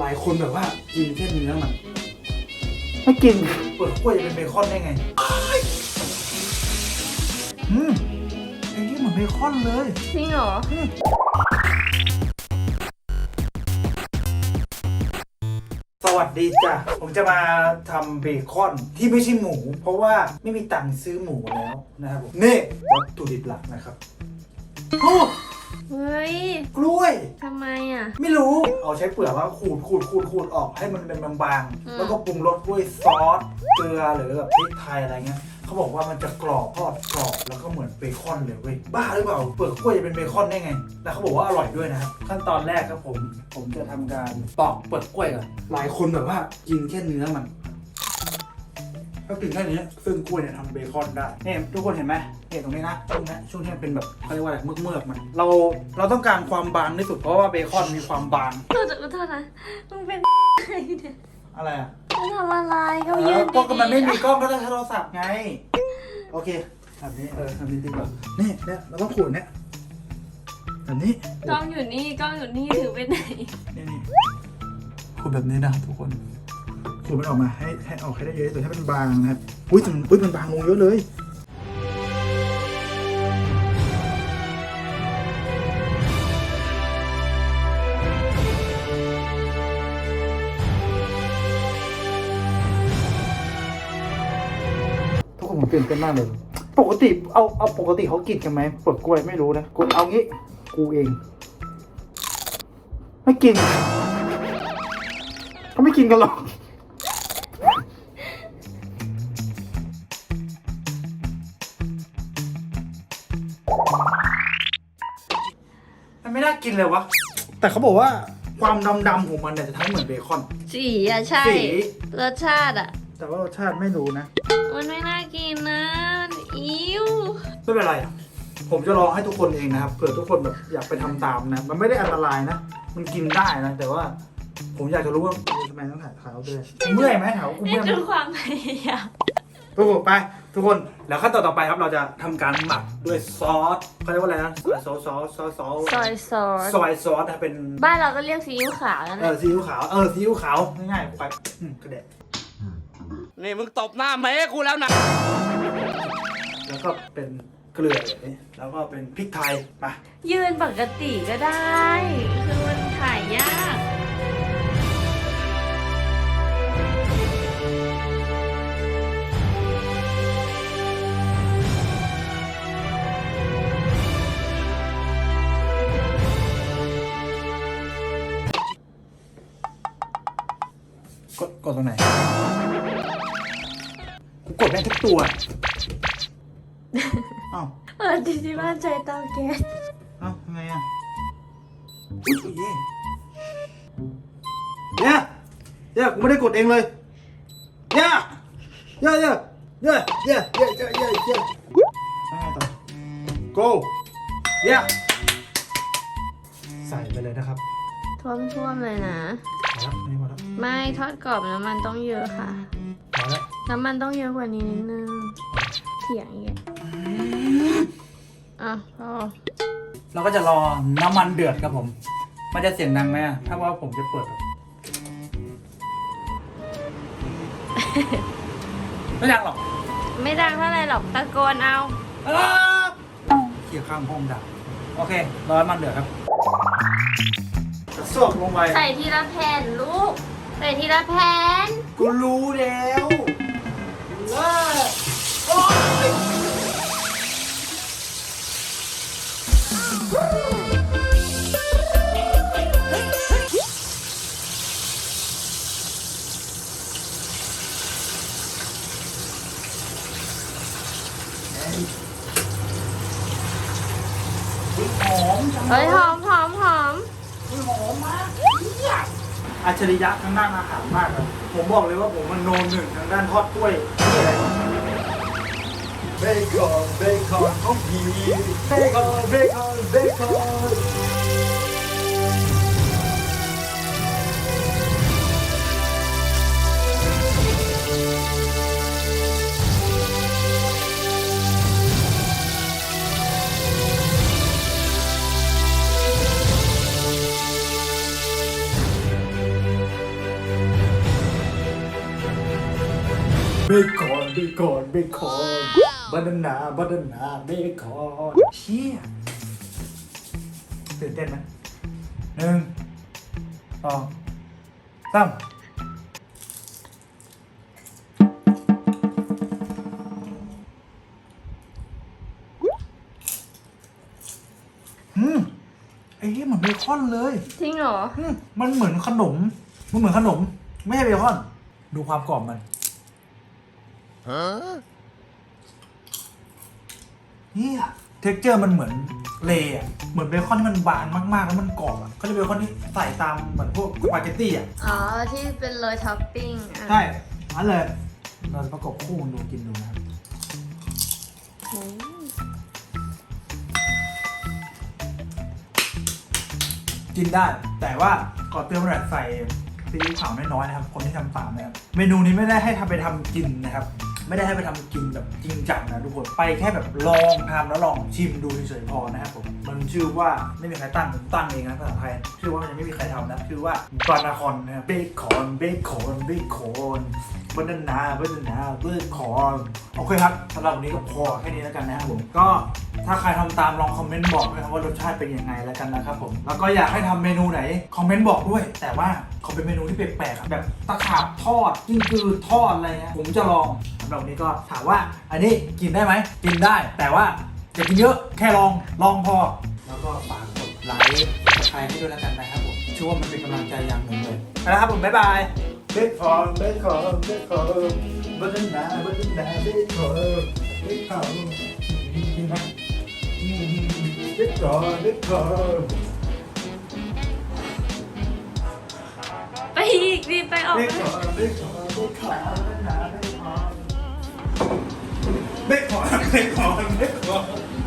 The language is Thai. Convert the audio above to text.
หลายคนแบบว่ากินแค่เนื้อมัน ไม่กินเปลือกกล้วยจะเป็นเบคอนได้ไงอืมไอ้นี่เหมือนเบคอนเลยจริงเหรอสวัสดีจ้ะ ผมจะมาทำเบคอนที่ไม่ใช่หมู เพราะว่าไม่มีตังค์ซื้อหมูแล้วนะครับผมนี่วัตถุดิบหลักนะครับโอ้ เฮ้ยกล้วย ทำไมอะ ไม่รู้เอาใช้เปลือกว่าขูดขูดขูดขูดออกให้มันเป็นบางอืม ๆ แล้วก็ปรุงรสด้วยซอสเกลือหรือแบบพริกไทยอะไรเงี้ยเขาบอกว่ามันจะกรอบทอดกรอบแล้วก็เหมือนเบคอนเลยเว้ยบ้าหรือเปล่าเปลือกกล้วยจะเป็นเบคอนได้ไงแล้วเขาบอกว่าอร่อยด้วยนะครับขั้นตอนแรกครับผม ผมจะทำการปอกเปลือกกล้วยก่อนหลายคนแบบว่ากินแค่เนื้อมัน ถ้ากินแค่นี้ซึ่งกล้วยเนี่ยทำเบคอนได้เนี่ยทุกคนเห็นไหมเนี่ยตรงนี้นะช่วงนี้ช่วงนี้มันเป็นแบบเขาเรียกว่าอะไรเมือกเมือกๆมันเราเราต้องการความบางที่สุดเพราะว่าเบคอนมีความบางเราจะขอโทษนะมึงเป็นใครเนี่ยอะไรอะมึงทำอะไรก็เอยือนก็ดีมันไม่มีกล้องก็ต้องใช้โทรศัพท์ไง โอเคแบบนี้เออแบบนี้ดีกว่านี่เนี่ยเราต้องขูดเนี่ยแบบนี้กล้องอยู่นี่กล้องอยู่นี่ถือไปไหนนี่นี่ขูดแบบนี้นะทุกคน ขูดมันออกมาให้ให้ออกให้ได้เยอะที่สุดให้มันบางนะครับอุ้ยแต่มันอุ้ยมันบางลงเยอะเลยทุกคนผมตื่นเต้นมากเลย ปกติเอาเอาปกติเขากินกันไหมเปลือกกล้วยไม่รู้นะกูเอางี้ กูเอง ไม่กินเขาไม่กินกันหรอก กินเลยวะ แต่เขาบอกว่าความดำๆของมันเนี่ยจะทำให้เหมือนเบคอน สีอะใช่ สี รสชาติอะแต่ว่ารสชาติไม่รู้นะ มันไม่น่ากินนะมันอิ้วไม่เป็นไรอะ ผมจะลองให้ทุกคนเองนะครับ เผื่อทุกคนแบบอยากไปทำตามนะ มันไม่ได้อันตรายนะ มันกินได้นะ แต่ว่า ผมอยากจะรู้ว่าทำไมต้องถ่ายเท้าด้วย เมื่อยไหมแถวกูนี่เมื่อยไหมคือความพยายาม ทุกคนไป ทุกคนแล้วขั้นตอนต่อไปครับเราจะทำการหมักด้วยซอสเขาเรียกว่าอะไรนะซอสซอสซอสซอสซอยซอสซอยซอสนะเป็นบ้านเราก็เรียกซีอิ๊วขาวนั่นเอแหอละซีอิ๊วขาวเออซีอิ๊วขาวง่ายๆไปอืมกระเด็ดนี่มึงตบหน้าแม่กูแล้วนะ แล้วก็เป็นเกลือแบบนี้แล้วก็เป็นพริกไทยมายืนปกติก็ได้ คือมันถ่ายยาก กดกดตรงไหน กูกดแม่งทุกตัว เอ้าเออที่บ้านใช้เตาแก๊สเอ้าทำไงอะอุ้ยอุ้ยเย่เนี่ยเนี่ยกูไม่ได้กดเองเลยเนี่ยเนี่ยเนี่ยเนี่ยเนี่ยเนี่ยเนี่ยเนี่ยเนี่ยทำไงต่อ go เนี่ยใส่ไปเลยนะครับ ท่วมๆเลยนะมา แล้วนี่มาแล้วไม่ทอดกรอบน้ำมันต้องเยอะค่ะมาแล้วน้ำมันต้องเยอะกว่านี้นิดนึงเถียงอีกอะพอเราก็จะรอน้ำมันเดือดครับผม มันจะเสียงดังไหมอะถ้าว่าผมจะเปิดแบบ ไม่ดังหรอกไม่ดังเท่าไหร่หรอกตะโกนเอา เขี่ยข้างห้องดังโอเค รอน้ำมันเดือดครับ จะซอกลงไปใส่ทีละแผ่นลูก ใส่ทีละแผ่นกูรู้แล้วว่าโอ๊ยหอมจังเลเฮ้ยยหอมหอมหอม หอมมากเนี่ย อัจฉริยะทางด้านอาหารมากครับ ผมบอกเลยว่าผมมันโนนหนึ่งทางด้านทอดกล้วยนี่อะไรเบคอนเบคอนของพี่เบคอนเบคอนเบคอน บคอนเบคอนเบคอนบานาน่าบานาน่าเบคอนเชี่ยตื่นเต้นไหมหนึ่งสองสามอืมไอ้เหี้ยเหมือนเบคอนเลยจริงเหรอ อืมมันเหมือนขนม มันเหมือนขนม ไม่ใช่เบคอน ดูความกรอบมัน เฮียเท็กเจอร์มันเหมือนเลย์อะเหมือนเบคอนที่มันบางมากๆ แล้วมันกรอบอะเขาจะเบคอนที่ใส่ตามเหมือนพวกสปาเกตตี้อะอ๋อ ที่เป็นโรยท็อปปิ้งอะใช่นั่นเลยเราจะประกบคู่ดูกินดูนะครับโอ้ยกินได้ แต่ว่าขอเตือนไว้หน่อยใส่ซีอิ๊วขาวน้อยๆนะครับ คนที่ทำตามนะครับ เมนูนี้ไม่ได้ให้ทำไปทำกินนะครับ ไม่ได้ให้ไปทำกินแบบจริงจังนะทุกคนไปแค่แบบลองทำแล้วลองชิมดูเฉยๆพอนะครับผมมันชื่อว่าไม่มีใครตั้งผมตั้งเองนะภาษาไทยชื่อว่ามันยังไม่มีใครทำนะชื่อว่าบานาคอนนะครับเบคอนเบคอนเบคอนบานานาบานานาเบคอนโอเคครับสำหรับวันนี้ก็พอแค่นี้แล้วกันนะครับผมก็ถ้าใครทำตามลองคอมเมนต์บอกด้วยนะครับว่ารสชาติเป็นยังไงแล้วกันนะครับผมแล้วก็อยากให้ทำเมนูไหนคอมเมนต์บอกด้วย แต่ว่าขอเป็นเมนูที่แปลกๆอะแบบตะขาบทอดกิ้งกือทอดอะไรเงี้ยผมจะลอง หรับวันนี้ก็ถามว่าอันนี้กินได้ไหมกินได้ แต่ว่าอย่ากินเยอะแค่ลองลองพอ แล้วก็ฝากกดไลค์กดแชร์ให้ด้วยแล้วกันนะครับผมเชื่อว่ามันเป็นกำลังใจอย่างหนึ่งเลยไปแล้วครับผมบ๊ายบายเบคอนเบคอนเบคอนบานาน่าบานาน่าเบคอนเบคอนกินไหมอืมเบคอนเบคอนไปอีกดิไปออกเบไปคอนเบคอนเบคอนบานาน่าเไม่ขอไม่ขอไม่ขอ